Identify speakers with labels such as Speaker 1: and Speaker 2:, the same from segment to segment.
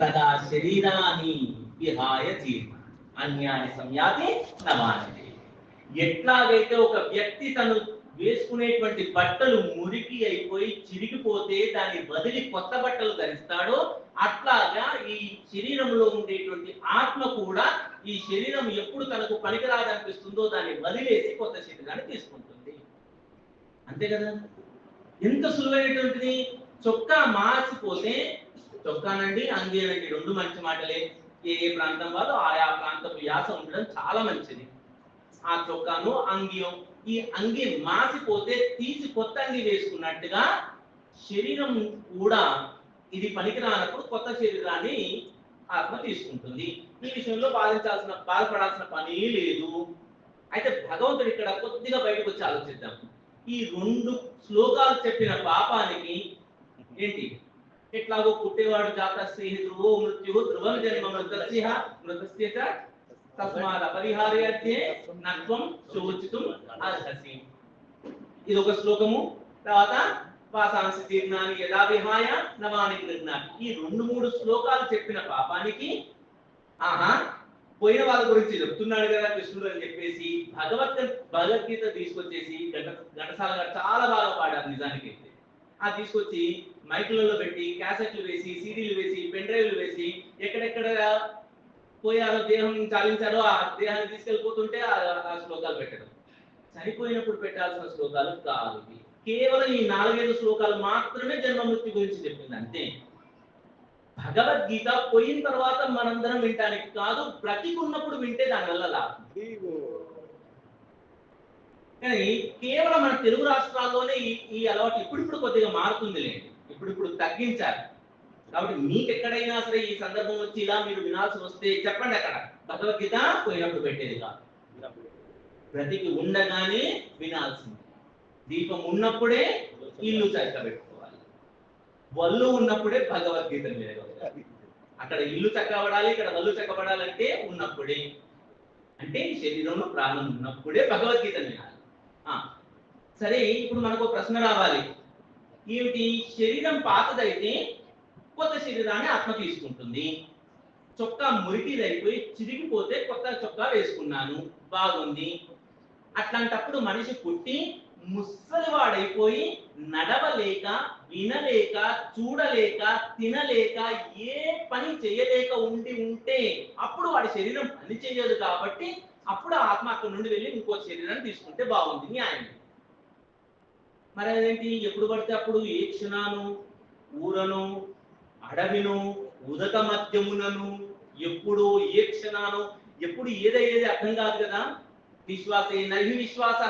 Speaker 1: తదా శరీరాన్ని విహాయ జీర్ణ అన్యాన్ని సంయాతి నవాని ఎట్లాగైతే ఒక వ్యక్తి తను వేసుకునేటువంటి బట్టలు మురికి అయిపోయి చిరిగిపోతే దాన్ని వదిలి కొత్త బట్టలు ధరిస్తాడో అట్లాగా ఈ శరీరంలో ఉండేటువంటి ఆత్మ కూడా ఈ శరీరం ఎప్పుడు తనకు పనికిరాదనిపిస్తుందో దాన్ని వదిలేసి కొత్త శరీరాన్ని తీసుకుంటుంది. అంతే కదా? ఎంత సులువైనటువంటిది? చొక్కా మార్చిపోతే చొక్కానండి అంగేనండి రెండు మంచి మాటలే ఏ ఏ ప్రాంతం వాళ్ళు ఆయా ప్రాంతపు యాస ఉండడం చాలా మంచిది. ఆ చొక్కాను అంగియం ఈ అంగి మాసిపోతే తీసి కొత్త అంగి వేసుకున్నట్టుగా శరీరం కూడా ఇది పనికిరానప్పుడు కొత్త శరీరాన్ని ఆత్మ తీసుకుంటుంది. ఈ విషయంలో బాధించాల్సిన బాధపడాల్సిన పని లేదు. అయితే భగవంతుడు ఇక్కడ కొద్దిగా బయటకు వచ్చి ఆలోచిద్దాం. ఈ రెండు శ్లోకాలు చెప్పిన పాపానికి ఏంటి? ఎట్లాగో పుట్టేవాడు జాత స్నేహితుడు మృత్యు ధ్రువం జన్మ మృతస్య మృతస్య చ తస్మాత్ నత్వం శోచితుం అర్హసి. ఇది ఒక శ్లోకము. తర్వాత వాసాంసి తీర్ణాన్ని యథా విహాయ నవాని గృహ్ణాన్ని ఈ రెండు మూడు శ్లోకాలు చెప్పిన పాపానికి ఆహా పోయిన వాళ్ళ గురించి చెప్తున్నాడు కదా కృష్ణుడు అని చెప్పేసి భగవత్ భగవద్గీత తీసుకొచ్చేసి ఘట ఘటసాల చాలా బాగా పాడారు నిజానికి. అయితే ఆ తీసుకొచ్చి మైకులలో పెట్టి క్యాసెట్లు వేసి సీడీలు వేసి పెన్ డ్రైవ్లు వేసి ఎక్కడెక్కడ పోయారో దేహం చాలించారో ఆ దేహాన్ని తీసుకెళ్ళిపోతుంటే ఆ శ్లోకాలు పెట్టడం. చనిపోయినప్పుడు పెట్టాల్సిన శ్లోకాలు కాదు. కేవలం ఈ నాలుగైదు శ్లోకాలు మాత్రమే జన్మమృతి గురించి చెప్పింది అంతే. భగవద్గీత పోయిన తర్వాత మనందరం వినటానికి కాదు బ్రతికున్నప్పుడు వింటే దానివల్ల లాభం. కానీ కేవలం మన తెలుగు రాష్ట్రాల్లోనే ఈ ఈ అలవాటు ఇప్పుడిప్పుడు కొద్దిగా మారుతుంది లేండి ఇప్పుడిప్పుడు తగ్గించాలి. కాబట్టి మీకు ఎక్కడైనా సరే ఈ సందర్భం వచ్చి ఇలా మీరు వినాల్సి వస్తే చెప్పండి అక్కడ. భగవద్గీత పోయినప్పుడు పెట్టేది కాదు. ప్రతికి ఉండగానే వినాల్సింది. దీపం ఉన్నప్పుడే ఇల్లు చక్కబెట్టుకోవాలి. వల్లు ఉన్నప్పుడే భగవద్గీత మీద అక్కడ ఇల్లు చక్కబడాలి ఇక్కడ వల్లు చక్కబడాలంటే ఉన్నప్పుడే. అంటే శరీరంలో ప్రాణం ఉన్నప్పుడే భగవద్గీత వినాలి. సరే ఇప్పుడు మనకు ఒక ప్రశ్న రావాలి. ఏమిటి? శరీరం పాతదైతే కొత్త శరీరాన్ని ఆత్మ తీసుకుంటుంది. చొక్కా మురికిదైపోయి చిరిగిపోతే కొత్త చొక్కా వేసుకున్నాను. బాగుంది. అట్లాంటప్పుడు మనిషి పుట్టి ముసలివాడైపోయి నడవలేక వినలేక చూడలేక తినలేక ఏ పని చేయలేక ఉండి ఉంటే అప్పుడు వాడి శరీరం పని చేయదు కాబట్టి అప్పుడు ఆ ఆత్మ అక్కడ నుండి వెళ్ళి ఇంకో శరీరాన్ని తీసుకుంటే బాగుంది న్యాయం. మరి అదేంటి? ఎప్పుడు పడితే అప్పుడు ఏ క్షణాను? ఊరను అడవిను ఉదక మధ్యమునను ఎప్పుడు ఏ క్షణాను ఎప్పుడు ఏదయ్యేది అర్థం కాదు కదా? విశ్వాస నహి విశ్వాస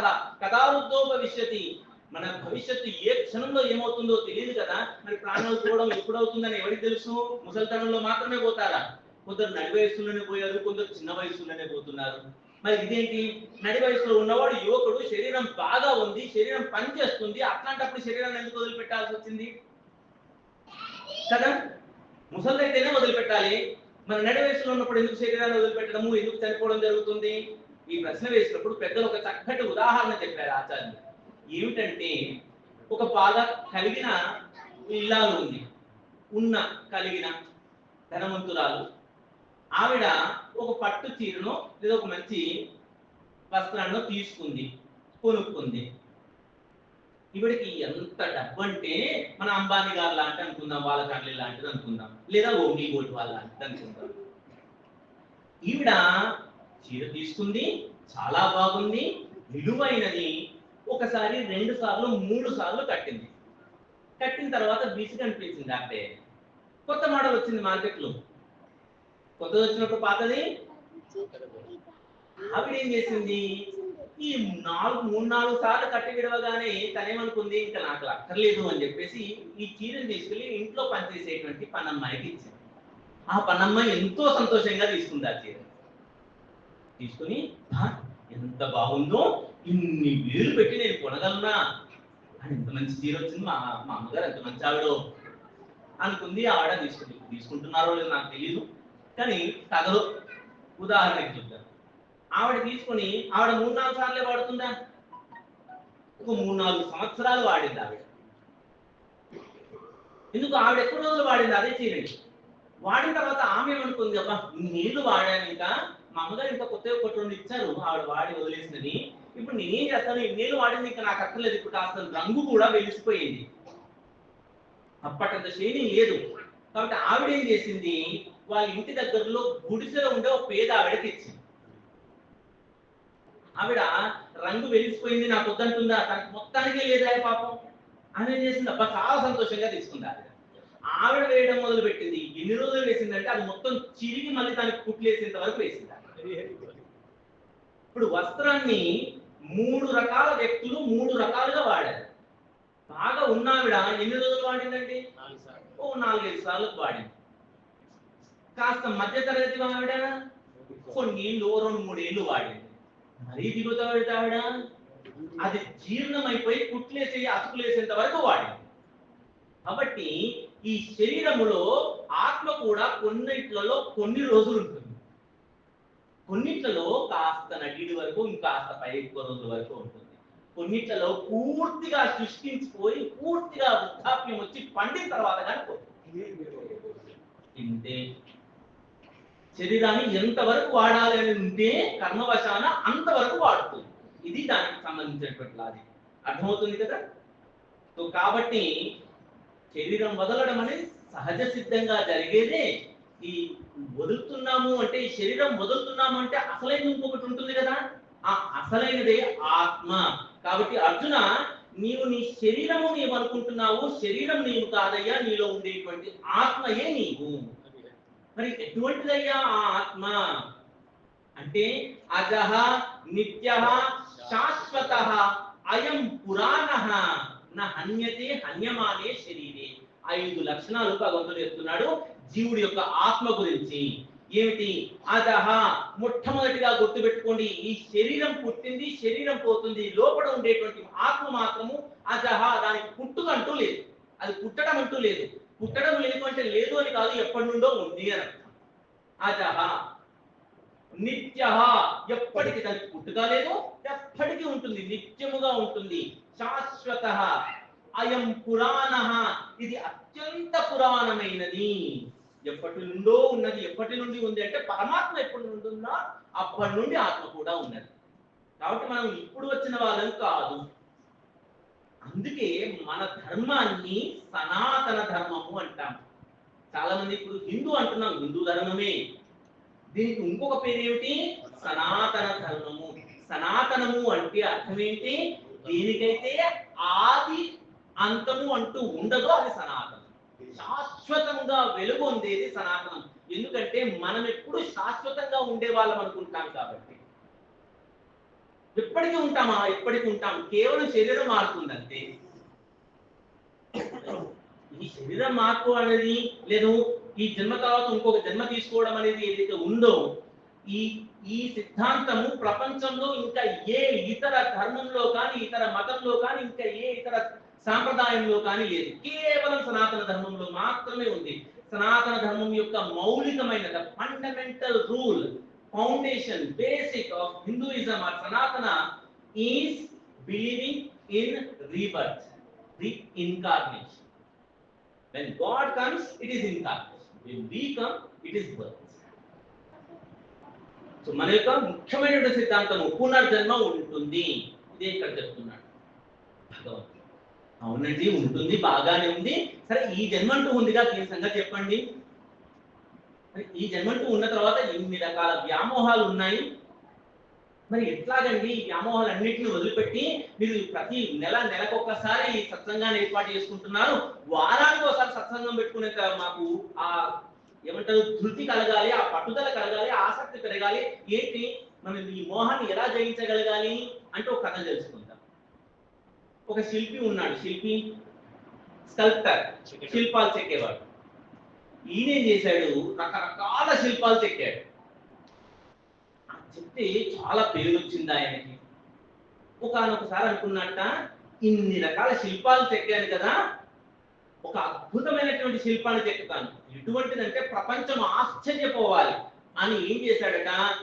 Speaker 1: కదా వృద్ధో భవిష్యతి మన భవిష్యత్తు ఏ క్షణంలో ఏమవుతుందో తెలియదు కదా? మరి ప్రాణాలు పోవడం ఎప్పుడవుతుందని ఎవరికి తెలుసు? ముసలితనంలో మాత్రమే పోతారా? కొందరు నడి వయసులోనే పోయారు కొందరు చిన్న వయసులోనే పోతున్నారు. మరి ఇదేంటి? నడి వయసులో ఉన్నవాడు యువకుడు శరీరం బాగా ఉంది శరీరం పనిచేస్తుంది అట్లాంటప్పుడు శరీరాన్ని ఎందుకు వదిలిపెట్టాల్సి వచ్చింది? కదా? ముసలిదైతేనే వదిలిపెట్టాలి. మరి నడి వయసులో ఉన్నప్పుడు ఎందుకు శరీరాన్ని వదిలిపెట్టడము? ఎందుకు చనిపోవడం జరుగుతుంది? ఈ ప్రశ్న వేసినప్పుడు పెద్దలు ఒక చక్కటి ఉదాహరణ చెప్పారు ఆచార్యులు. ఏమిటంటే ఒక బాగా కలిగిన ఇల్లాలు ఉంది. ఉన్న కలిగిన ధనవంతురాలు. ఆవిడ ఒక పట్టు చీరను లేదా ఒక మంచి వస్త్రాన్ని తీసుకుంది కొనుక్కుంది. ఇవిడికి ఎంత డబ్బు అంటే మన అంబానీ గారు లాంటి అనుకుందాం వాళ్ళ కాట్లీ లాంటిది అనుకుందాం లేదా ఓమ్లీ గోల్డ్ వాళ్ళ లాంటిది అనుకుందాం. ఈవిడ చీర తీసుకుంది చాలా బాగుంది విలువైనది. ఒకసారి రెండు సార్లు మూడు సార్లు కట్టింది. కట్టిన తర్వాత విసుగు అనిపించింది అంటే కొత్త మోడల్ వచ్చింది మార్కెట్లో. కొత్తది వచ్చినప్పుడు పాతది? ఆవిడ ఏం చేసింది? ఈ నాలుగు మూడు నాలుగు సార్లు కట్టి విడవగానే తనేమనుకుంది ఇంకా నాకు అక్కర్లేదు అని చెప్పేసి ఈ చీరను తీసుకెళ్ళి ఇంట్లో పనిచేసేటువంటి పనమ్మాయికి ఇచ్చింది. ఆ పన్నమ్మ ఎంతో సంతోషంగా తీసుకుంది ఆ చీర. తీసుకుని ఎంత బాగుందో ఇన్ని వేలు పెట్టి నేను కొనగలనా? అని ఎంత మంచి చీర వచ్చింది మా మా అమ్మగారు ఎంత మంచి ఆవిడో అనుకుంది ఆవిడ తీసుకుంది తీసుకుంటున్నారో లేదో నాకు తెలియదు కానీ తగదు ఉదాహరణకి చెప్తాను ఆవిడ తీసుకొని ఆవిడ మూడు నాలుగు సార్లే వాడుతుందా? ఒక మూడు నాలుగు సంవత్సరాలు వాడింది ఆవిడ. ఎందుకు? ఆవిడ ఎక్కువ రోజులు వాడింది? అదే చీరని వాడిన తర్వాత ఆమె ఏమనుకుంది? అబ్బా నీళ్ళు వాడాను ఇంకా. మా అమ్మగారు ఇంకా కొత్తగా కొట్టు రెండు ఇచ్చారు. ఆవిడ వాడి వదిలేసిందని. ఇప్పుడు నేనేం చేస్తాను? ఈ నీళ్ళు వాడింది ఇంకా నాకు అక్కర్లేదు ఇప్పుడు కాస్త రంగు కూడా వెలిసిపోయింది. అప్పటంత షేడింగ్ లేదు. కాబట్టి ఆవిడ ఏం చేసింది? వాళ్ళ ఇంటి దగ్గరలో గుడిసెలో ఉండే ఒక పేద ఆవిడకి ఇచ్చింది ఆవిడ రంగు వెలిసిపోయింది నాకు వద్దంటుందా? తనకు మొత్తానికే లేదా పాపం. ఆమె ఏం చేసింది? అబ్బా చాలా సంతోషంగా తీసుకుంది ఆవిడ. ఆవిడ వేయడం మొదలు పెట్టింది ఎన్ని రోజులు వేసిందంటే అది మొత్తం చిరిగి మళ్ళీ దానికి కుట్లేసేంత వరకు వేసింది. ఇప్పుడు వస్త్రాన్ని మూడు రకాల వ్యక్తులు మూడు రకాలుగా వాడారు. బాగా ఉన్నావిడ ఎన్ని రోజులు వాడిందండి? ఓ నాలుగైదు సార్లు వాడింది. కాస్త మధ్య తరగతి ఆవిడ కొన్ని ఏళ్ళు రెండు మూడు ఏళ్ళు వాడింది. మరీ దిగుతా ఆవిడ అది జీర్ణమైపోయి కుట్లేసి అతుకులేసేంత వరకు వాడింది. కాబట్టి ఈ శరీరములో ఆత్మ కూడా కొన్నిట్లలో కొన్ని రోజులు ఉంటుంది. కొన్నిట్లలో కాస్త నడిడి వరకు ఇంకాస్త పై ఎక్కువ రోజుల వరకు ఉంటుంది. కొన్నిట్లలో పూర్తిగా సృష్టించిపోయి పూర్తిగా వృద్ధాప్యం వచ్చి పండిన తర్వాత కానీ ఇంతే శరీరాన్ని ఎంతవరకు వాడాలి అని ఉంటే కర్మవశాన అంతవరకు వాడుతుంది. ఇది దానికి సంబంధించినటువంటి లాజిక్ అర్థమవుతుంది కదా? సో కాబట్టి శరీరం వదలడం అనేది సహజ సిద్ధంగా జరిగేదే. ఈ వదులుతున్నాము అంటే ఈ శరీరం వదులుతున్నాము అంటే అసలైన ఇంకొకటి ఉంటుంది కదా? ఆ అసలైనదే ఆత్మ. కాబట్టి అర్జున నీవు నీ శరీరము నీవు అనుకుంటున్నావు శరీరం నీవు కాదయ్యా నీలో ఉండేటువంటి ఆత్మయే నీవు. మరి ఎటువంటిదయ్యా ఆ ఆత్మ? అంటే అజహ నిత్య శాశ్వత అయం పురాణ హన్యతే హన్యమానే శరీరే. ఐదు లక్షణాలు భగవంతుడు చెప్తున్నాడు జీవుడి యొక్క ఆత్మ గురించి. ఏమిటి? అదహ మొట్టమొదటిగా గుర్తుపెట్టుకోండి ఈ శరీరం పుట్టింది శరీరం పోతుంది లోపల ఉండేటువంటి ఆత్మ మాత్రము అదహ దానికి పుట్టుకంటూ లేదు. అది పుట్టడం అంటూ లేదు. పుట్టడం లేదు అంటే లేదు అని కాదు ఎప్పటి నుండో ఉంది అని అర్థం. అజహ. నిత్య ఎప్పటికి దానికి పుట్టుక లేదు ఎప్పటికీ ఉంటుంది నిత్యముగా ఉంటుంది. శాశ్వత. అయం పురాణ. ఇది అత్యంత పురాణమైనది. ఎప్పటి నుండో ఉన్నది ఎప్పటి నుండి ఉంది అంటే పరమాత్మ ఎప్పటి నుండి ఉందో అప్పటి నుండి ఆత్మ కూడా ఉన్నది. కాబట్టి మనం ఇప్పుడు వచ్చిన వాళ్ళం కాదు. అందుకే మన ధర్మాన్ని సనాతన ధర్మము అంటాం. చాలా మంది ఇప్పుడు హిందూ అంటున్నాం హిందూ ధర్మమే. దీనికి ఇంకొక పేరు ఏమిటి సనాతన ధర్మము. సనాతనము అంటే అర్థం ఏంటి దేనికైతే ఆది అంతము అంటూ ఉండదో అది సనాతనం. శాశ్వతంగా వెలుగొందేది సనాతనం. ఎందుకంటే మనం ఎప్పుడు శాశ్వతంగా ఉండే వాళ్ళం అనుకుంటాం కాబట్టి. ఎప్పటికీ ఉంటామా? ఎప్పటికీ ఉంటాం. కేవలం శరీరం మారుతుందంటే ఈ శరీరం మార్పు అనేది లేదు. ఈ జన్మ తర్వాత ఇంకొక జన్మ తీసుకోవడం అనేది ఏదైతే ఉందో ఈ ఈ సిద్ధాంతము ప్రపంచంలో ఇంకా ఏ ఇతర ధర్మంలో కానీ ఇతర మతంలో కానీ ఇంకా ఏ ఇతర సాంప్రదాయంలో కానీ లేదు. కేవలం సనాతన ధర్మంలో మాత్రమే ఉంది. సనాతన ధర్మం యొక్క మౌలికమైన fundamental rule foundation, basic of Hinduism or Sanatana is believing in rebirth, the incarnation When God comes, it is incarnation. When we come, it is birth. So మన యొక్క ముఖ్యమైనటువంటి సిద్ధాంతము పునర్జన్మ ఉంటుంది. ఇదే ఇక్కడ చెప్తున్నాడు. భగవంతుడు. అవునండి ఉంటుంది బాగానే ఉంది. సరే ఈ జన్మ అంటూ ఉందిగా దీని సంగతి చెప్పండి. ఈ జన్మ అంటూ ఉన్న తర్వాత ఇన్ని రకాల వ్యామోహాలు ఉన్నాయి. మరి ఎట్లాగండి ఈ వ్యామోహాలు అన్నింటిని వదిలిపెట్టి మీరు ప్రతి నెల నెలకొకసారి సత్సంగాన్ని ఏర్పాటు చేసుకుంటున్నారు. వారానికి ఒకసారి సత్సంగం పెట్టుకునే మాకు ఆ ఏమంటారు ధృతి కలగాలి ఆ పట్టుదల కలగాలి ఆసక్తి పెరగాలి. ఏంటి? మనం ఈ మోహాన్ని ఎలా జయించగలగాలి అంటే ఒక కథ తెలుసుకుందాం. ఒక శిల్పి ఉన్నాడు శిల్పి స్కల్ప్టర్ శిల్పాలు చెక్కేవాడు. ఈయన ఏం చేశాడు? రకరకాల శిల్పాలు చెక్కాడు. ఆ చెప్తే చాలా పేరు వచ్చింది ఆయనకి. ఒకనొకసారి అనుకున్నట్ట ఇన్ని రకాల శిల్పాలు చెక్కాను కదా ఒక అద్భుతమైనటువంటి శిల్పాన్ని చెక్కుతాను. ఎటువంటిదంటే ప్రపంచం ఆశ్చర్యపోవాలి అని ఏం చేశాడట?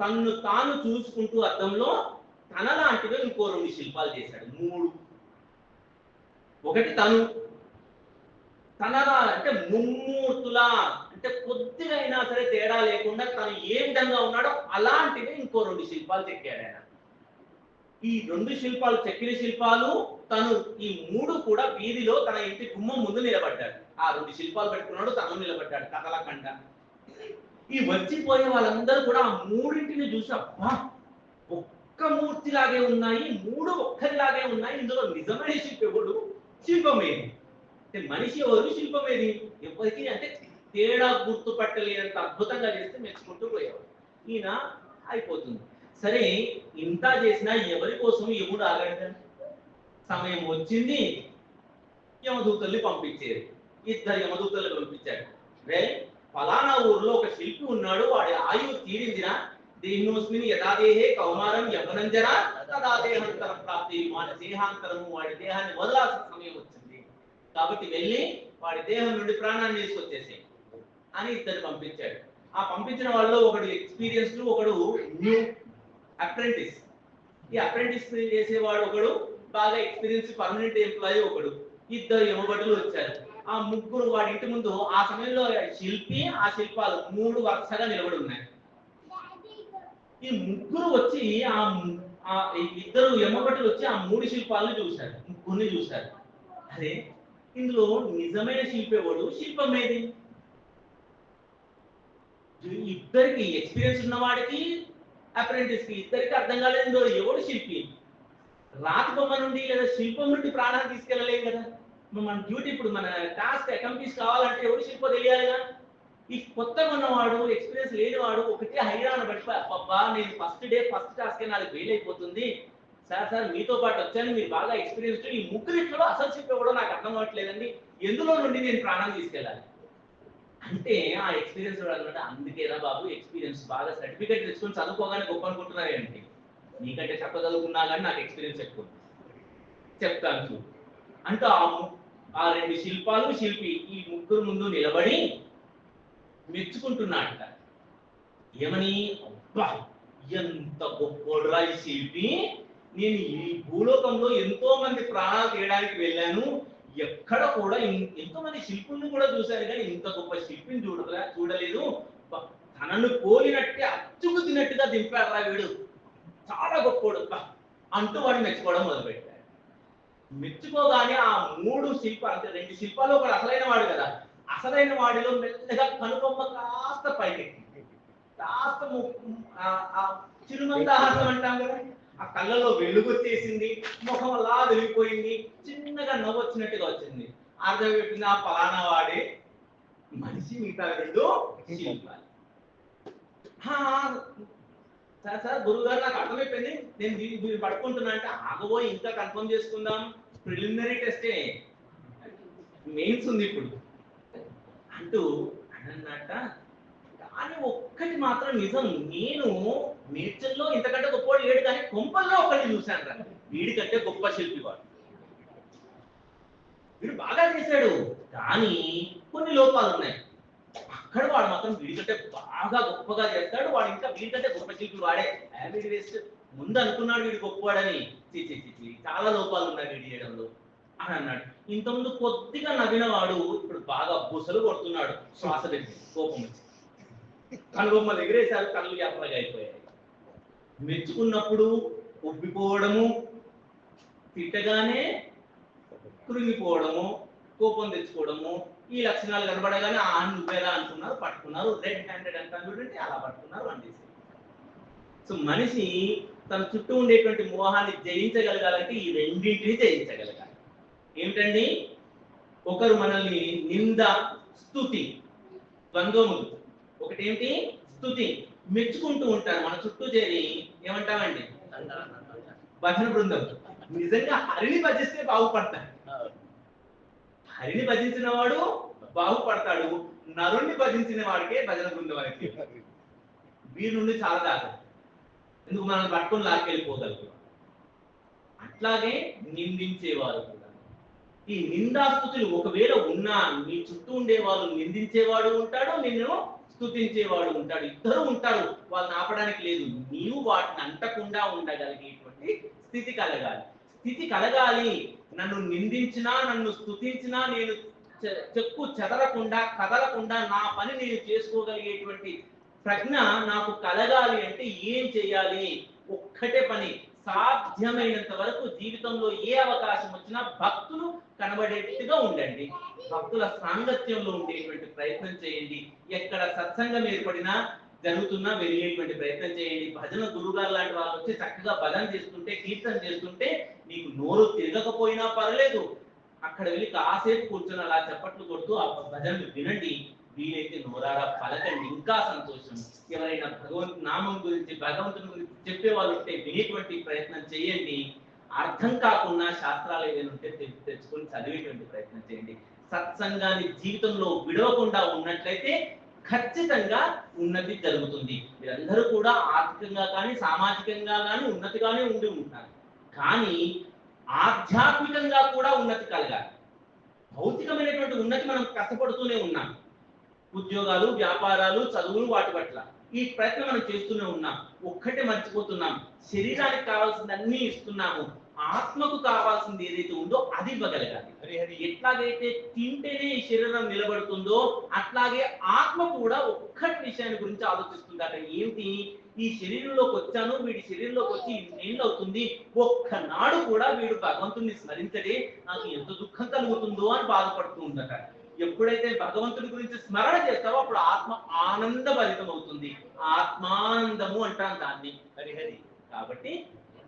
Speaker 1: తన్ను తాను చూసుకుంటూ అర్థంలో తన లాంటివి ఇంకో రెండు శిల్పాలు చేశాడు. మూడు. ఒకటి తను. తనరాలు అంటే ముమ్మూర్తులా. అంటే కొద్దిగా సరే తేడా లేకుండా తను ఏ విధంగా ఉన్నాడో అలాంటివి ఇంకో రెండు శిల్పాలు చెక్కాడు ఆయన. ఈ రెండు శిల్పాలు చెక్కిన శిల్పాలు తను ఈ మూడు కూడా వీధిలో తన ఇంటి గుమ్మం ముందు నిలబడ్డాడు. ఆ రెండు శిల్పాలు పెట్టుకున్నాడు తను నిలబడ్డాడు కథలకండ ఈ వచ్చిపోయే వాళ్ళందరూ కూడా ఆ మూడింటిని చూసి అబ్బా ఒక్క మూర్తిలాగే ఉన్నాయి మూడు ఒక్కరిలాగే ఉన్నాయి ఇందులో నిజమైన శిల్పి శిల్పమేది. మనిషి ఎవరు శిల్పం ఏది? ఎవరికి అంటే తేడా గుర్తుపట్టలేనంత అద్భుతంగా చేస్తే మెచ్చుకుంటూ పోయేవాడు. ఈయన అయిపోతుంది. సరే ఇంత చేసినా ఎవరి కోసం ఎవడు ఆగండి సమయం వచ్చింది. యమదూతల్ని పంపించేది ఇద్దరు యమదూతల్ని పంపించాడు రే ఫలానా ఊర్లో ఒక శిల్పి ఉన్నాడు. వాడి ఆయువు తీరిందినా దేహోస్మిని యథాదేహే కౌమారం యవనంజన తదా దేహాంతర ప్రాప్తి. వాడి దేహాంతరము వాడి దేహాన్ని వదలాల్సిన సమయం వచ్చింది. కాబట్టి వెళ్ళి వాడి దేహం నుండి ప్రాణాన్ని తీసుకొచ్చేసి అని ఇద్దరు పంపించాడు. ఆ పంపించిన వాళ్ళు ఒకడు ఎక్స్పీరియన్స్ ఒకడు న్యూ అప్రెంటిస్. ఈ అప్రెంటిస్ చేసేవాడు ఒకడు బాగా ఎక్స్పీరియన్స్ పర్మనెంట్ ఎంప్లాయీ ఒకడు. ఇద్దరు యమబడులు వచ్చారు. ఆ ముగ్గురు వాడి ఇంటి ముందు ఆ సమయంలో శిల్పి ఆ శిల్పాలు మూడు వరుసగా నిలబడి ఉన్నాయి. ఈ ముగ్గురు వచ్చి ఆ ఇద్దరు యమభటులు వచ్చి ఆ మూడు శిల్పాలను చూశారు. ముగ్గురిని చూశారు. అదే ఇందులో నిజమైన శిల్పి ఎవడు శిల్పం ఏది? ఇద్దరికి ఎక్స్పీరియన్స్ ఉన్నవాడికి అప్రెంటిస్కి ఇద్దరికి అర్థం కాలేదు. ఎవడు శిల్పి? రాతి బొమ్మ నుండి లేదా శిల్పం నుండి ప్రాణాన్ని తీసుకెళ్ళలేం కదా. మన డ్యూటీ ఇప్పుడు మన టాస్క్ అకంప్లీష్ కావాలంటే ఎవరు శిల్పం తెలియాలిగా? ఈ కొత్తగా ఉన్నవాడు ఎక్స్పీరియన్స్ లేనివాడు ఒకటే హైరాణ పడిపో అబ్బా నేను ఫస్ట్ డే ఫస్ట్ టాస్క్ నాకు ఫెయిల్ అయిపోతుంది. సార్ సార్ మీతో పాటు వచ్చాను. మీరు బాగా ఎక్స్పీరియన్స్ ఈ ముగ్గురిట్లో అసలు శిల్పం కూడా నాకు అర్థం అవ్వట్లేదండి. ఎందులో నుండి నేను ప్రాణం తీసుకెళ్ళాలి? అంటే ఆ ఎక్స్పీరియన్స్ అనమాట అందుకేరా బాబు ఎక్స్పీరియన్స్ బాగా సర్టిఫికేట్ తెచ్చుకొని చదువుకోగానే గొప్ప అనుకుంటున్నారు ఏంటి నీకంటే చెప్ప చదువుకున్నా కానీ నాకు ఎక్స్పీరియన్స్ ఎక్కువ. చెప్తాను చూడు. అంటే ఆ ఆ రెండు శిల్పాలు శిల్పి ఈ ముగ్గురు ముందు నిలబడి మెచ్చుకుంటున్నాడట ఏమని? అబ్బా ఎంత గొప్ప శిల్పి. నేను ఈ భూలోకంలో ఎంతో మంది ప్రాణాలు తీయడానికి వెళ్ళాను. ఎక్కడ కూడా ఎంతో మంది శిల్పుల్ని కూడా చూశాను కానీ ఇంత గొప్ప శిల్పిని చూడలే చూడలేదు. తనను పోలినట్టే అచ్చుకుతినట్టుగా దింపాడు రా వీడు. చాలా గొప్పోడు. అంటూ వాడిని మెచ్చుకోవడం మొదలుపెట్టాడు. మెచ్చుకోగానే ఆ మూడు శిల్ప అంటే రెండు శిల్పాలు ఒకడు అసలైన వాడు కదా. అసలైన వాడిలో మెల్లగా కనుబొమ్మ కాస్త పైకి కాస్త ము- ఆ- అంటాం కదా. ఆ కళ్ళలో వెలుగొచ్చేసింది ముఖం అలా వెలిగిపోయింది చిన్నగా నవ్వు వచ్చినట్టుగా వచ్చింది. అర్థం పెట్టింది ఆ పలానా వాడే మనిషి మిగతా రెండు శిల్పాలు. హా, సార్ సార్ గురువు గారు నాకు అర్థమైపోయింది. నేను దీన్ని మీరు పట్టుకుంటున్నా అంటే ఆగబోయి ఇంకా కన్ఫర్మ్ చేసుకుందాం. ప్రిలిమినరీ టెస్టే. మెయిన్స్ ఉంది ఇప్పుడు. అంటూ అన్నట్ట కానీ ఒక్కటి మాత్రం నిజం. నేను నేర్చల్లో ఇంతకంటే గొప్పవాడు లేడు కానీ కొంపల్లో ఒకటి చూశాను రా. వీడికంటే గొప్ప శిల్పి వాడు వీడు బాగా చేశాడు. కానీ కొన్ని లోపాలు ఉన్నాయి. అక్కడ వాడు మాత్రం వీడికంటే బాగా గొప్పగా చేస్తాడు. వాడు ఇంకా వీడికంటే గొప్ప శిల్పి వాడే. వీడి వేస్ట్. ముందు అనుకున్నాడు వీడు గొప్పవాడని. చి చి చి చాలా లోపాలు ఉన్నాయి వీడి చేయడంలో అని అన్నాడు. ఇంతకుముందు కొద్దిగా నవ్వినవాడు ఇప్పుడు బాగా బుసలు కొడుతున్నాడు. శ్వాస దగ్గర కోపం వచ్చి. కనుబొమ్మలు ఎగిరేశారు కళ్ళు యాత్రగా అయిపోయాయి. మెచ్చుకున్నప్పుడు ఉబ్బిపోవడము తిట్టగానే కృంగిపోవడము కోపం తెచ్చుకోవడము ఈ లక్షణాలు కనబడగానే ఆ నువ్వేలా అనుకున్నారు పట్టుకున్నారు రెడ్ హ్యాండెడ్ అంటాను చూడండి అలా పట్టుకున్నారు వండేసి సో మనిషి తన చుట్టూ ఉండేటువంటి మోహాన్ని జయించగలగాలంటే ఈ రెండింటిని జయించగలగాలి. ఏమిటండి? ఒకరు మనల్ని నింద స్థుతి ద్వంద్వములు ఒకటేంటి? స్థుతి మెచ్చుకుంటూ ఉంటారు. మన చుట్టూ చేరి ఏమంటామండి? భజన బృందం. నిజంగా హరిని భజిస్తే బాగుపడతాడు హరిని భజించిన వాడు బాగుపడతాడు. నరుణ్ణి భజించిన వాడికే భజన బృందం వారికి వీరి నుండి చాలా దాకా ఎందుకు మనం పట్టుకొని లాక్కెళ్ళిపోగలుగుతాం అట్లాగే నిందించేవారు కూడా. ఈ నిందాస్తుతులు ఒకవేళ ఉన్నా నీ చుట్టూ ఉండేవాళ్ళు నిందించేవాడు ఉంటాడు నిన్ను స్థుతించేవాడు ఉంటాడు. ఇద్దరు ఉంటారు. వాళ్ళని ఆపడానికి లేదు. నీవు వాటిని అంటకుండా ఉండగలిగేటువంటి స్థితి కలగాలి. స్థితి కలగాలి. నన్ను నిందించినా నన్ను స్థుతించినా నేను చెక్కు చెదరకుండా కదలకుండా నా పని నేను చేసుకోగలిగేటువంటి ప్రజ్ఞ నాకు కలగాలి అంటే ఏం చేయాలి ఒక్కటే పని. సాధ్యమైనంత వరకు జీవితంలో ఏ అవకాశం వచ్చినా భక్తులు కనబడేట్టుగా ఉండండి. భక్తుల సాంగత్యంలో ఉండేటువంటి ప్రయత్నం చేయండి. ఎక్కడ సత్సంగం ఏర్పడినా జరుగుతున్నా వెళ్ళేటువంటి ప్రయత్నం చేయండి. భజన గురుగారు లాంటి వాళ్ళు వచ్చి చక్కగా భజన చేస్తుంటే కీర్తన చేస్తుంటే నీకు నోరు తిరగకపోయినా పర్లేదు. అక్కడ వెళ్ళి కాసేపు కూర్చొని అలా చప్పట్లు కొడుతూ ఆ భజనలు వినండి. వీలైతే నోరారా పలకండి. ఇంకా సంతోషం. ఎవరైనా భగవంతు నామం గురించి భగవంతుని గురించి చెప్పే వాళ్ళు ఉంటే వినేటువంటి ప్రయత్నం చేయండి. అర్థం కాకుండా శాస్త్రాలు ఏదైనా ఉంటే తె- తెచ్చుకొని చదివేటువంటి ప్రయత్నం చేయండి. సత్సంగాన్ని జీవితంలో విడవకుండా ఉన్నట్లయితే ఖచ్చితంగా ఉన్నతి జరుగుతుంది. మీరందరూ కూడా ఆర్థికంగా కానీ సామాజికంగా కానీ ఉన్నతిగానే ఉండి ఉంటారు. కానీ ఆధ్యాత్మికంగా కూడా ఉన్నతి కలగాలి. భౌతికమైనటువంటి ఉన్నతి మనం కష్టపడుతూనే ఉన్నాం. ఉద్యోగాలు వ్యాపారాలు చదువులు వాటి పట్ల. ఈ ప్రయత్నం మనం చేస్తూనే ఉన్నాం. ఒక్కటే మర్చిపోతున్నాం. శరీరానికి కావాల్సింది అన్ని ఇస్తున్నాము. ఆత్మకు కావాల్సింది ఏదైతే ఉందో అది ఇవ్వగలగాలి. ఎట్లాగైతే తింటేనే ఈ శరీరం నిలబడుతుందో అట్లాగే ఆత్మ కూడా ఒక్కటి విషయాన్ని గురించి ఆలోచిస్తుందట. ఏంటి? ఈ శరీరంలోకి వచ్చాను వీడి శరీరంలోకి వచ్చి ఇన్నేళ్ళు అవుతుంది. ఒక్కనాడు కూడా వీడు భగవంతుని స్మరించడే నాకు ఎంత దుఃఖం కలుగుతుందో అని బాధపడుతూ ఉందట. ఎప్పుడైతే భగవంతుడి గురించి స్మరణ చేస్తావో అప్పుడు ఆత్మ ఆనందభరితం అవుతుంది ఆత్మానందము అంటాం దాన్ని.
Speaker 2: హరి హరి
Speaker 1: కాబట్టి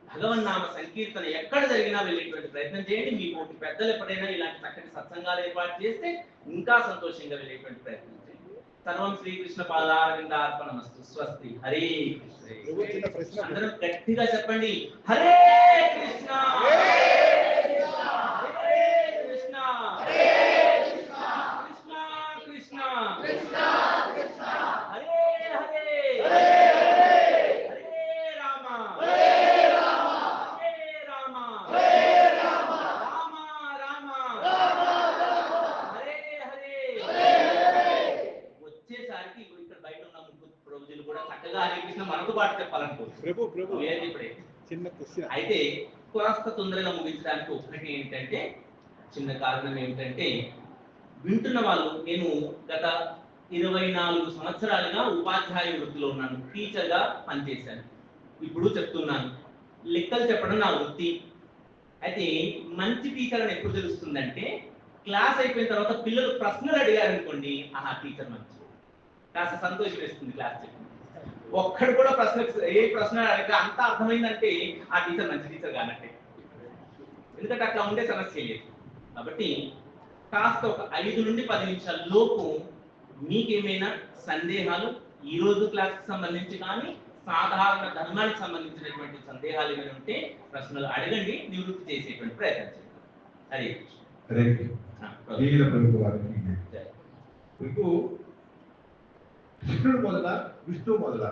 Speaker 1: భగవన్నామ సంకీర్తన ఎక్కడ జరిగినా వెళ్ళేటువంటి ప్రయత్నం చేయండి. మీ పోటీ పెద్దలు ఎప్పుడైనా ఇలాంటి చక్కటి సత్సంగాలు ఏర్పాటు చేస్తే ఇంకా సంతోషంగా వెళ్ళేటువంటి ప్రయత్నం చేయండి. సర్వం శ్రీకృష్ణ పాదారవింద అర్పణమస్తు. స్వస్తి. హరే కృష్ణ. అందరం గట్టిగా చెప్పండి. హరే కృష్ణ హరే కృష్ణ కృష్ణ కృష్ణ హరే హరే హరే రామ హరే రామ రామ రామ హరే హరే వచ్చేసరికి ఇగో ఇక్కడ బయట ఉన్న ముగ్గురు ప్రభుజులు కూడా చక్కగా హరే కృష్ణ మనతో పాటు చెప్పాలనుకుంటున్నారు
Speaker 3: ప్రభు ప్రభు. చిన్న క్వశ్చన్.
Speaker 1: అయితే కాస్త తొందరగా ముగించడానికి ఒకటి ఏంటంటే చిన్న కారణం ఏమిటంటే వింటున్న వాళ్ళు నేను గత ఇరవై నాలుగు సంవత్సరాలుగా ఉపాధ్యాయ వృత్తిలో ఉన్నాను టీచర్గా పనిచేశాను. ఇప్పుడు చెప్తున్నాను. లెక్కలు చెప్పడం నా వృత్తి. అయితే మంచి టీచర్ అని ఎప్పుడు తెలుస్తుందంటే క్లాస్ అయిపోయిన తర్వాత పిల్లలు ప్రశ్నలు అడిగారు అనుకోండి ఆహా టీచర్ మంచి కాస్త సంతోషం వేస్తుంది క్లాస్ చెప్పి. ఒక్కడు కూడా ప్రశ్న ఏ ప్రశ్న అడిగితే అంత అర్థమైందంటే ఆ టీచర్ మంచి టీచర్ కానట్టే ఎందుకంటే అట్లా ఉండే సమస్య లేదు. కాబట్టి కాస్త ఒక ఐదు నుండి పది నిమిషాల లోపు మీకేమైనా సందేహాలు ఈ రోజు క్లాస్కి సంబంధించి కానీ సాధారణ ధర్మానికి సంబంధించినటువంటి సందేహాలు ఏమైనా ఉంటే ప్రశ్నలు అడగండి నివృత్తి చేసేటువంటి ప్రయత్నం చేద్దాం. హరే కృష్ణ.
Speaker 4: హరే
Speaker 1: ఆ,
Speaker 4: మొదల విష్ణువు మొదల?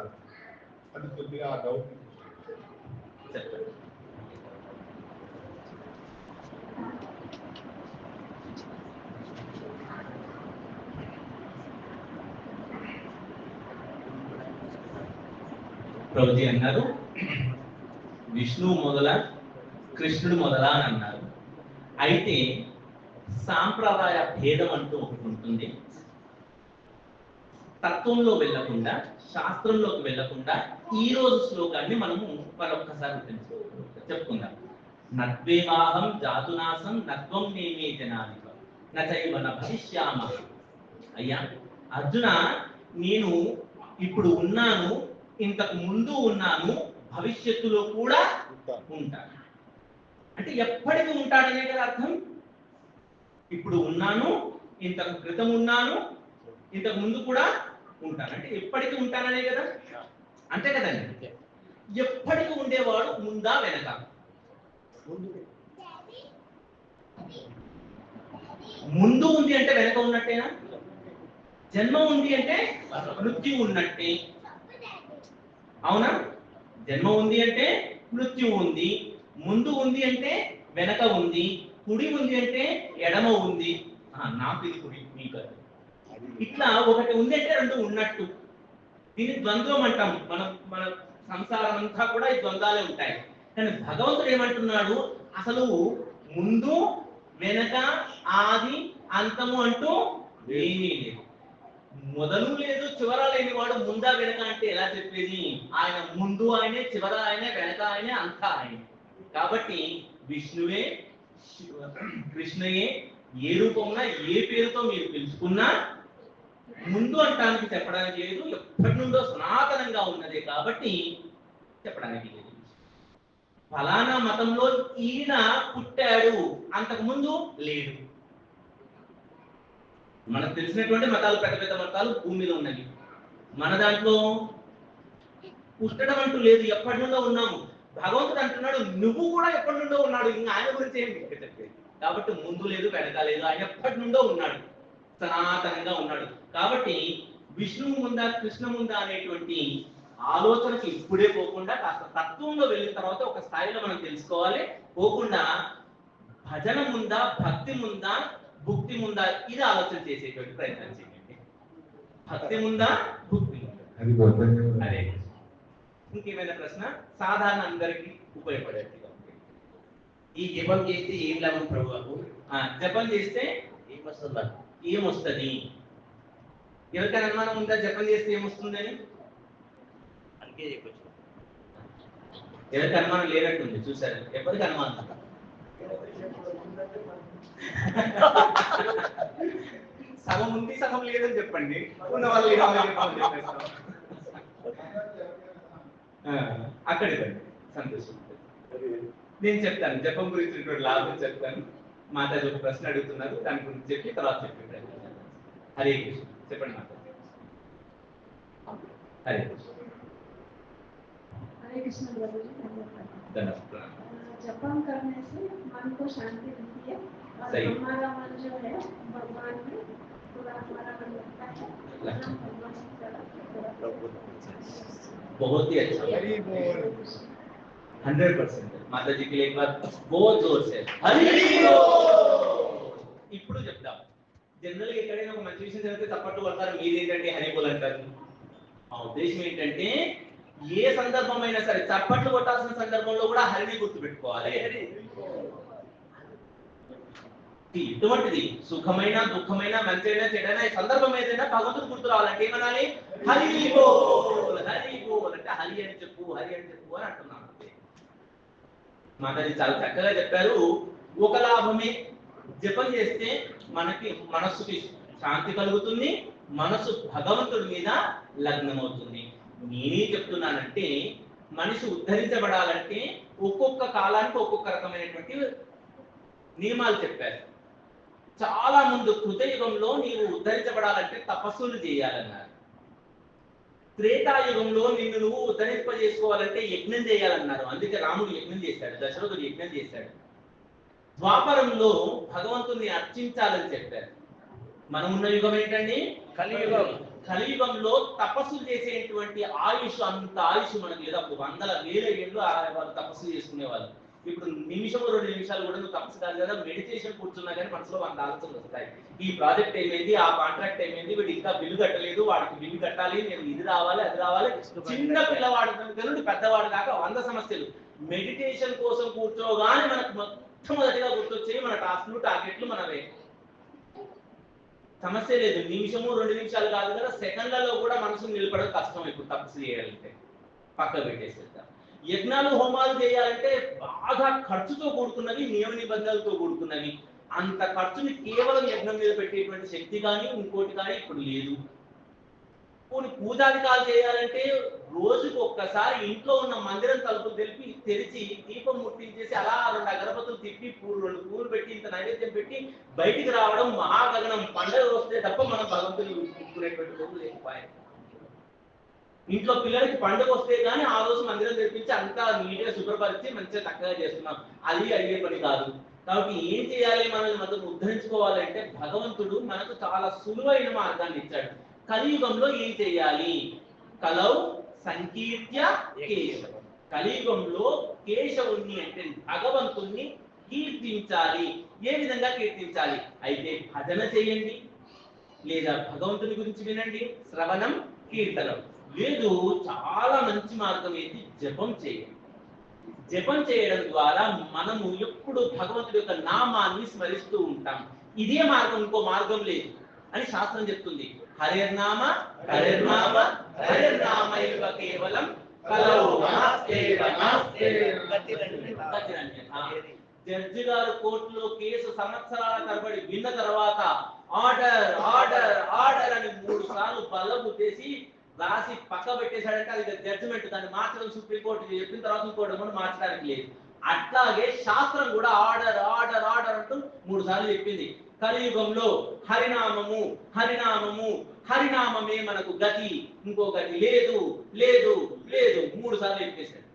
Speaker 4: అది కొద్దిగా ఆ డౌట్
Speaker 1: చెప్పండి. ప్రభుజీ అన్నారు విష్ణువు మొదల కృష్ణుడు మొదల అని అన్నారు. అయితే సాంప్రదాయ భేదం అంటూ ఒకటి ఉంటుంది. తత్వంలో వెళ్ళకుండా శాస్త్రంలోకి వెళ్ళకుండా ఈ రోజు శ్లోకాన్ని మనము మరొక్కసారి తెలుసుకో- చెప్పుకుందాం. నద్వేవాహం జాతునాసం నత్వం నేమే జనాధిప నచైవ భవిష్యామ అయ్యా అర్జున నేను ఇప్పుడు ఉన్నాను ఇంతకు ముందు ఉన్నాను భవిష్యత్తులో కూడా
Speaker 3: ఉంటాను
Speaker 1: ఉంటాను. అంటే ఎప్పటికీ ఉంటాడనే కదా అర్థం? ఇప్పుడు ఉన్నాను ఇంతకు క్రితం ఉన్నాను ఇంతకు ముందు కూడా ఉంటాను అంటే ఎప్పటికీ ఉంటాననే కదా? అంతే కదండి? ఎప్పటికీ ఉండేవాడు ముందా వెనక?
Speaker 3: ముందు.
Speaker 1: ఉంది అంటే వెనక ఉన్నట్టేనా? జన్మ ఉంది అంటే మృత్యు ఉన్నట్టే. అవునా? జన్మ ఉంది అంటే మృత్యు ఉంది. ముందు ఉంది అంటే వెనక ఉంది. కుడి ఉంది అంటే ఎడమ ఉంది. ఆ, నాకు ఇది కుడి మీకు ఇట్లా ఒకటి ఉందంటే రెండు ఉన్నట్టు. దీన్ని ద్వంద్వం అంటాం. మన మన సంసారం అంతా కూడా ఈ ద్వంద్వాలే ఉంటాయి. కానీ భగవంతుడు ఏమంటున్నాడు? అసలు ముందు వెనక ఆది అంతము అంటూ ఏమీ లేదు. మొదలు లేదు చివర లేని వాడు ముందా వెనక అంటే ఎలా చెప్పేది? ఆయన ముందు ఆయనే చివర ఆయనే వెనక ఆయనే అంతా ఆయనే. కాబట్టి విష్ణువే శివ- కృష్ణయే ఏ రూపంలో ఏ పేరుతో మీరు పిలుచుకున్నా ముందు అంటానికి చెప్పడానికి లేదు ఎప్పటి నుండో సనాతనంగా ఉన్నదే కాబట్టి చెప్పడానికి లేదు. ఫలానా మతంలో ఈయన పుట్టాడు అంతకు ముందు లేడు. మనకు తెలిసినటువంటి మతాలు పెద్ద పెద్ద మతాలు భూమి మీద ఉన్నవి. మన దాంట్లో పుట్టడం అంటూ లేదు ఎప్పటి నుండో ఉన్నాము. భగవంతుడు అంటున్నాడు నువ్వు కూడా ఎప్పటి నుండో ఉన్నాడు ఇంకా ఆయన గురించి ఏం చెప్పేది కాబట్టి ముందు లేదు వెనక లేదు ఆయన ఎప్పటి నుండో ఉన్నాడు. సనాతనంగా ఉన్నాడు. కాబట్టి విష్ణువు ముందా కృష్ణ ముందా అనేటువంటి ఆలోచనకి ఇప్పుడే పోకుండా కాస్త తత్వంలో వెళ్ళిన తర్వాత ఒక స్థాయిలో మనం తెలుసుకోవాలి. పోకుండా భజన ముందా భక్తి ముందా భుక్తి ముందా ఇది ఆలోచన చేసేటువంటి ప్రయత్నం చేయండి. భక్తి ముందా భుక్తి ముందా.
Speaker 4: అది
Speaker 1: ఇంకేమైనా ప్రశ్న? సాధారణ అందరికీ ఉపయోగపడేట్టుగా.
Speaker 2: ఈ జపం చేస్తే ఏం లాభం ప్రభు?
Speaker 1: ఆ, జపం చేస్తే
Speaker 2: ఏం వస్తుంది?
Speaker 1: ఏమొస్తుంది? ఎవరికైనా అనుమానం ఉందా? జపం చేస్తే ఏమొస్తుందని?
Speaker 2: అందుకే చెప్పొచ్చు.
Speaker 1: ఎవరికి అనుమానం లేనట్టుంది? చూసారు ఎవరికి అనుమానం? సగం ఉంది సగం లేదని చెప్పండి. ఉన్న వాళ్ళు అక్కడ సంతోషం. నేను చెప్తాను. జపం గురించి లాభం చెప్తాను. మాతాజీ ఒక ప్రశ్న అడుగుతున్నారు దాని గురించి చెప్పి తర్వాత చెప్పి హరే కృష్ణ చెప్పండి మాతాజీ హరే కృష్ణ
Speaker 5: हरे कृष्ण प्रभु जी धन्यवाद
Speaker 1: ధన్యవాదాలు
Speaker 5: जपम करने से मन को शांति मिलती है और
Speaker 1: सही।
Speaker 5: हमारा मन जो है भगवान में पूरा हमारा मन लगता है हम भगवान की तरफ
Speaker 1: बहुत ही अच्छा
Speaker 3: हरि बोल
Speaker 1: हंड्रेड परसेंट माता जी के लिए एक बार बहुत जोर से हरि बोल ఇప్పుడు చెప్తాం జనరల్ గా ఎక్కడైనా ఒక మంచి విషయం జరిగితే తప్పట్టు పడతారు మీరేంటంటే హరి బోల్ అంటారు ఆ ఉద్దేశం ఏంటంటే ఏ సందర్భమైనా సరే చప్పట్లు కొట్టాల్సిన సందర్భంలో కూడా హరిని గుర్తు పెట్టుకోవాలి ఇది ఎటువంటిది సుఖమైన దుఃఖమైన మంచైనా చెడైనా ఈ సందర్భం ఏదైనా భగవంతుడు గుర్తు రావాలంటే ఏమనాలి హరి బోల్ హరి బోల్ అంటే హరి అని చెప్పు హరి అని చెప్పు అని అంటున్నాను అంతే. మాతాజీ చాలా చక్కగా చెప్పారు. ఒక లాభమే. జపం చేస్తే మనకి మనస్సుకి శాంతి కలుగుతుంది. మనసు భగవంతుడి మీద లగ్నమవుతుంది. నేనే చెప్తున్నానంటే మనిషి ఉద్ధరించబడాలంటే ఒక్కొక్క కాలానికి ఒక్కొక్క రకమైనటువంటి నియమాలు చెప్పారు. చాలా ముందు కృతయుగంలో నీవు ఉద్ధరించబడాలంటే తపస్సులు చేయాలన్నారు. త్రేతాయుగంలో నిన్ను నువ్వు ఉద్ధరింపజేసుకోవాలంటే యజ్ఞం చేయాలన్నారు అందుకే రాముడు యజ్ఞం చేశాడు దశరథుడు యజ్ఞం చేశాడు. ద్వాపరంలో భగవంతుణ్ణి అర్చించాలని చెప్పారు. మనం ఉన్న యుగం ఏంటండి?
Speaker 2: కలియుగం.
Speaker 1: కలియుగంలో తపస్సులు చేసేటువంటి ఆయుష్ అంత ఆయుష్ మనకు లేదు అప్పుడు వందల వేల ఏళ్ళు తపస్సు చేసుకునేవాళ్ళు. ఇప్పుడు నిమిషం రెండు నిమిషాలు కూడా నువ్వు తపస్సు కాదు కదా. మెడిటేషన్ కూర్చున్నా కానీ మనసులో వంద ఆలోచనలు వస్తాయి. ఈ ప్రాజెక్ట్ ఏమైంది? ఆ కాంట్రాక్ట్ ఏమైంది? వీడు ఇంకా బిల్లు కట్టలేదు. వాడికి బిల్లు కట్టాలి. నేను ఇది రావాలి అది రావాలి. చిన్న పిల్లవాడు నుండి పెద్దవాడు దాకా వంద సమస్యలు. మెడిటేషన్ కోసం కూర్చోగానే మనకు మొట్టమొదటిగా గుర్తొచ్చేవి మన టాస్క్లు టార్గెట్లు మనవే. సమస్య లేదు. నిమిషము రెండు నిమిషాలు కాదు కదా. సెకండ్లలో కూడా మనసు నిలబడడం కష్టం. ఇప్పుడు తపస్సు చేయాలంటే పక్క పెట్టేసేద్దాం. యజ్ఞాలు హోమాలు చేయాలంటే బాగా ఖర్చుతో కూడుకున్నవి నియమ నిబంధనలతో కూడుకున్నవి. అంత ఖర్చుని కేవలం యజ్ఞం మీద పెట్టేటువంటి శక్తి కానీ ఇంకోటి కానీ ఇప్పుడు లేదు. కొన్ని పూజాధికాలు చేయాలంటే రోజుకు ఒక్కసారి ఇంట్లో ఉన్న మందిరం తలుపులు తెలిపి తెరిచి దీపం ముట్టించేసి అలా రెండు అగరబత్తులు తిప్పి పూలు రెండు పూలు పెట్టి ఇంత నైవేద్యం పెట్టి బయటికి రావడం మహాగగనం. పండగ వస్తే తప్ప మనం భగవంతుని ముట్టుకునేటువంటి రోజు లేకపోయాయి. ఇంట్లో పిల్లలకి పండుగ వస్తే కానీ ఆ రోజు మందిరం తెరిపించి అంతా నీట్గా శుభ్రపరిచి మంచిగా చక్కగా చేస్తున్నాం అది అయ్యే పని కాదు. కాబట్టి ఏం చేయాలి మనల్ని మనం ఉద్ధరించుకోవాలంటే భగవంతుడు మనకు చాలా సులువైన మార్గాన్ని ఇచ్చాడు. కలియుగంలో ఏం చేయాలి? కలౌ సంకీర్త్య కేశవం. కలియుగంలో కేశవుణ్ణి అంటే భగవంతుణ్ణి కీర్తించాలి. ఏ విధంగా కీర్తించాలి? అయితే భజన చేయండి. లేదా భగవంతుని గురించి వినండి. శ్రవణం కీర్తనం. లేదు చాలా మంచి మార్గం ఏంటి జపం చేయడం జపం చేయడం ద్వారా మనము ఎప్పుడు భగవంతుడి యొక్క నామాన్ని స్మరిస్తూ ఉంటాం. ఇదే మార్గం ఇంకో మార్గం లేదు అని శాస్త్రం చెప్తుంది. హరిర్నామ హరిర్నామ హరిర్నామ ఇవ కేవలం జడ్జి గారు కోర్టులో కేసు సంవత్సరాల తరబడి విన్న తర్వాత ఆర్డర్ ఆర్డర్ ఆర్డర్ అని మూడు సార్లు బలము చేసి రాసి పక్క పెట్టేశాడంటే అది జడ్జిమెంట్ దాన్ని మార్చడం సుప్రీంకోర్టు చెప్పిన తర్వాత ఇంకోటి కూడా మార్చడానికి లేదు. అట్లాగే శాస్త్రం కూడా ఆర్డర్ ఆర్డర్ ఆర్డర్ అంటూ మూడు సార్లు చెప్పింది. కలియుగంలో హరినామము హరినామము హరినామమే మనకు గతి. ఇంకో గతి లేదు లేదు లేదు. మూడు సార్లు చెప్పేశాడు.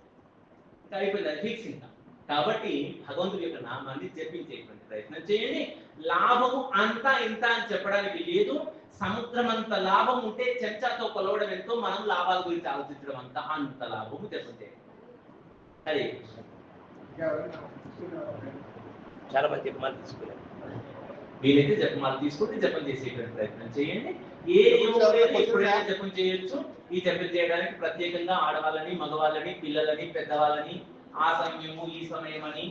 Speaker 1: అయిపోయింది ఫిక్స్ ఇంకా. కాబట్టి భగవంతుడి యొక్క నామాన్ని జపించేటువంటి ప్రయత్నం చేయండి. లాభము అంతా ఇంత అని చెప్పడానికి లేదు సముద్రం అంత లాభం ఉంటే చెంచాతో కొలవడం ఎంతో మనం లాభాల గురించి ఆలోచించడం అంత అంత లాభము చేయండి హరే?
Speaker 2: చాలా మంది జపమాలు తీసుకున్నారు.
Speaker 1: వీలైతే జపమాలు తీసుకుంటే జపం చేసేటువంటి ప్రయత్నం చేయండి. ఏ ఎప్పుడైనా జపం చేయొచ్చు. ఈ జపం చేయడానికి ప్రత్యేకంగా ఆడవాళ్ళని మగవాళ్ళని పిల్లలని పెద్దవాళ్ళని ఆ సమయము ఈ సమయం అని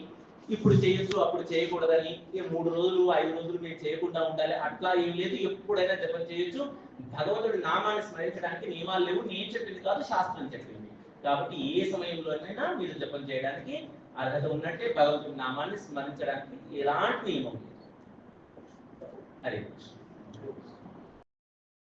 Speaker 1: ఇప్పుడు చేయొచ్చు అప్పుడు చేయకూడదని. మూడు రోజులు ఐదు రోజులు మేము చేయకుండా ఉండాలి. అట్లా ఏం లేదు. ఎప్పుడైనా జపం చేయొచ్చు. భగవంతుడి నామాన్ని స్మరించడానికి నియమాలు లేవు. నేను చెప్పింది కాదు శాస్త్రం చెప్పింది. కాబట్టి ఏ సమయంలోనైనా మీరు జపం చేయడానికి అర్హత ఉన్నట్టే భగవంతుడి నామాన్ని స్మరించడానికి ఎలాంటి నియమం లేదు. హరే కృష్ణ.